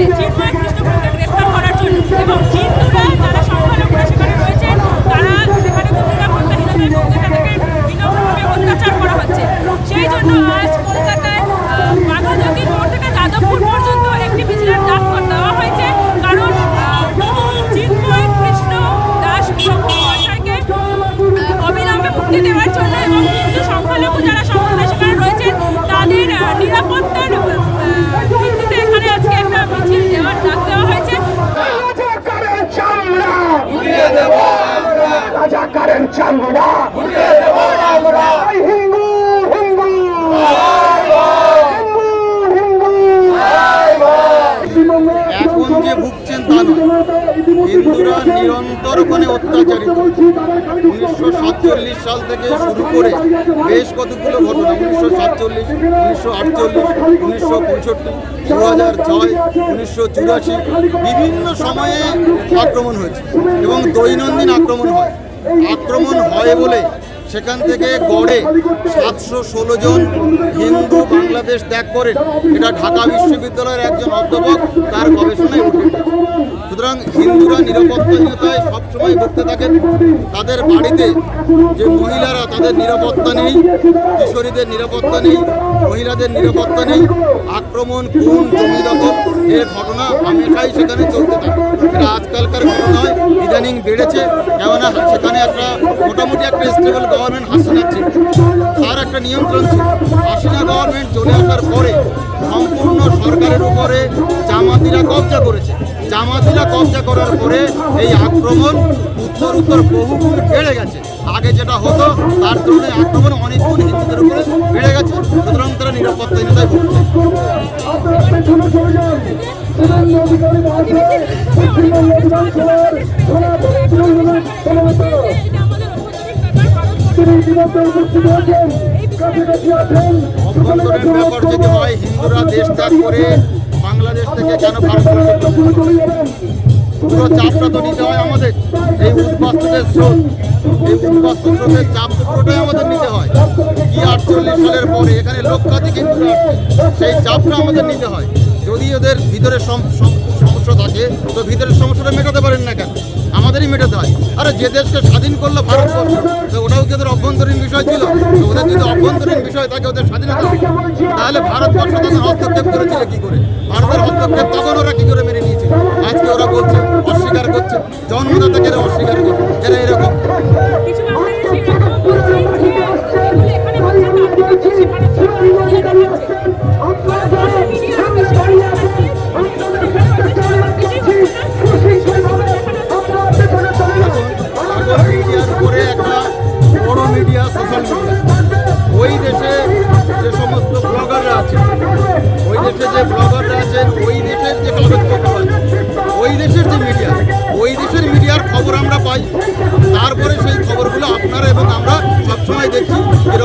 Yeah. হিন্দুরা নিরন্তর ওখানে অত্যাচারিত। উনিশশো সাতচল্লিশ সাল থেকে শুরু করে বেশ কতগুলো ঘটনা উনিশশো সাতচল্লিশ উনিশশো আটচল্লিশ উনিশশো পঁয়ষট্টি দু হাজার ছয় উনিশশো চুরাশি বিভিন্ন সময়ে আক্রমণ হয়েছে এবং দৈনন্দিন আক্রমণ হয়। আক্রমণ হয় বলে সেখান থেকে গড়ে সাতশো ষোলো জন হিন্দু বাংলাদেশ ত্যাগ করেন। এটা ঢাকা বিশ্ববিদ্যালয়ের একজন অধ্যাপক তার গবেষণায় উঠে। সুতরাং হিন্দুরা নিরাপত্তাহীনতায় সবসময় ভুগতে থাকেন। তাদের বাড়িতে যে মহিলারা, তাদের নিরাপত্তা নেই, কিশোরীদের নিরাপত্তা নেই, মহিলাদের নিরাপত্তা নেই, আক্রমণ, খুন, জমি দখল ঘটনা হামেশাই সেখানে চলতে থাকে। এটা আজকালকার ঘটনা নয়, ইদানিং বেড়েছে। কেননা সেখানে একটা মোটামুটি একটা স্টেবল গভর্নমেন্ট হাসিনা ছিল। তার একটা নিয়ন্ত্রণ ছিল। হাসিনা গভর্নমেন্ট চলে আসার পরে সম্পূর্ণ সরকারের উপরে জামাতিরা কবজা করেছে। জামাতিরা কবজা করার পরে এই আক্রমণ উত্তর উত্তর বহুগুণ বেড়ে গেছে। আগে যেটা হতো তার তুলনায় আক্রমণ অনেক গুণ হিন্দুদের উপরে বেড়ে গেছে। সুতরাং তারা নিরাপত্তাহীনতায় ভুগছে। অভ্যন্তরীণ ব্যাপার যদি হয় হিন্দুরা দেশ ত্যাগ করে বাংলাদেশ থেকে কেন পুরো চাপটা তো নিতে হয় আমাদের। এই উদ্বাস্তুদের স্রোত, এই উদ্বাস্তু স্রোতের চাপ তো পুরোটাই আমাদের নিতে হয়। কি আটচল্লিশ সালের পরে এখানে লক্ষাধিক আসছে সেই চাপটা আমাদের নিতে হয়। যদি ওদের ভিতরে সম- সম- সমস্যা থাকে, তো ভিতরের সমস্যাটা মেটাতে পারেন না কেন? আমাদেরই মেটাতে হয়। আরে যে দেশকে স্বাধীন করল ভারতবর্ষ, তো ওটাও কি ওদের অভ্যন্তরীণ বিষয় ছিল? ওদের যদি অভ্যন্তরীণ বিষয় থাকে ওদের স্বাধীনতা, তাহলে ভারতবর্ষ তখন হস্তক্ষেপ করেছিল কি করে? ভারতের হস্তক্ষেপ তখন ওরা কি করে মেনে নিয়েছে? আজকে ওরা বলছে, অস্বীকার করছে। জন্মদাতাকে অস্বীকার করছে।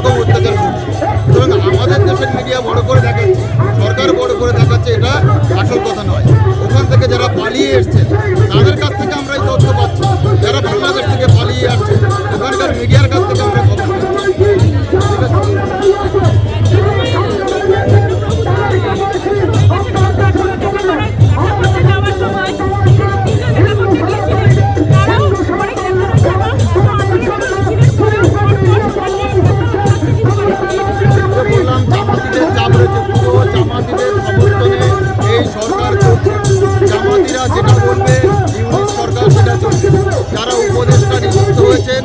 এরকম অত্যাচার করছে। এবং আমাদের দেশের মিডিয়া বড় করে দেখাচ্ছে, সরকার বড় করে দেখাচ্ছে, এটা আসল কথা নয়। ওখান থেকে যারা পালিয়ে এসছেন তাদের কাছ থেকে আমরা এই তথ্য পাচ্ছি। যারা বাংলাদেশ থেকে পালিয়ে আসছে, ওখানকার মিডিয়ার কাছ জামাতিদের সমর্থনে এই সরকার জামাতিরা যেটা বলবে ইউনিট সরকার সেটা চলছে। যারা উপদেষ্টা নিযুক্ত হয়েছেন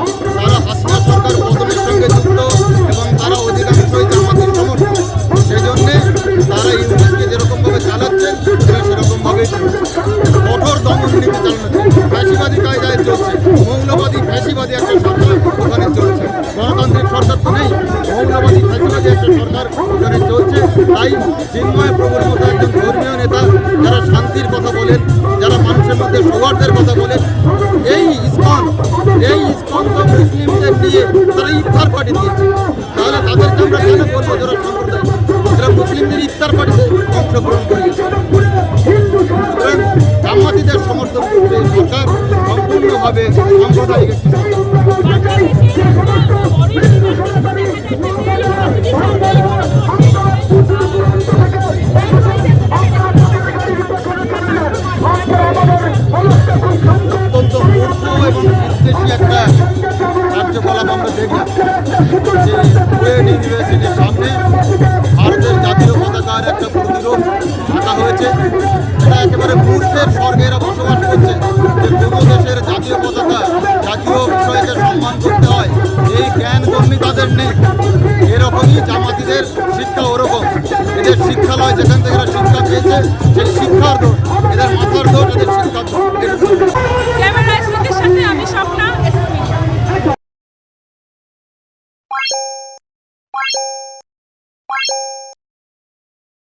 চিন্ময় মতো একজন ধর্মীয় নেতা, যারা শান্তির কথা বলেন, যারা মানুষের মধ্যে সৌহার্দ্যের কথা বলেন, এই ইস্কন এই ইস্কন তো মুসলিমদের নিয়ে তারা ইফতার পার্টি দিয়েছে। তাহলে তাদেরকে আমরা কেন বলব যারা সম্প্রদায়? যারা মুসলিমদের ইফতার পার্টিতে অংশগ্রহণ করিয়েছে জামাতিদের সমর্থন এই সরকার সম্পূর্ণভাবে সাম্প্রদায়িক একটি মূর্খের স্বর্গে এরা বসবাস করছে যে কোনো দেশের জাতীয় পতাকা, জাতীয় বিষয়কে সম্মান করতে হয়। এই জ্ঞান কর্মী তাদের নেই। এরকমই জামাতিদের শিক্ষা ওরকম। এদের শিক্ষালয় যেখান থেকে এরা শিক্ষা পেয়েছে, সেই শিক্ষার দোষ। এদের মাথার দোষ, এদের শিক্ষার দোষ।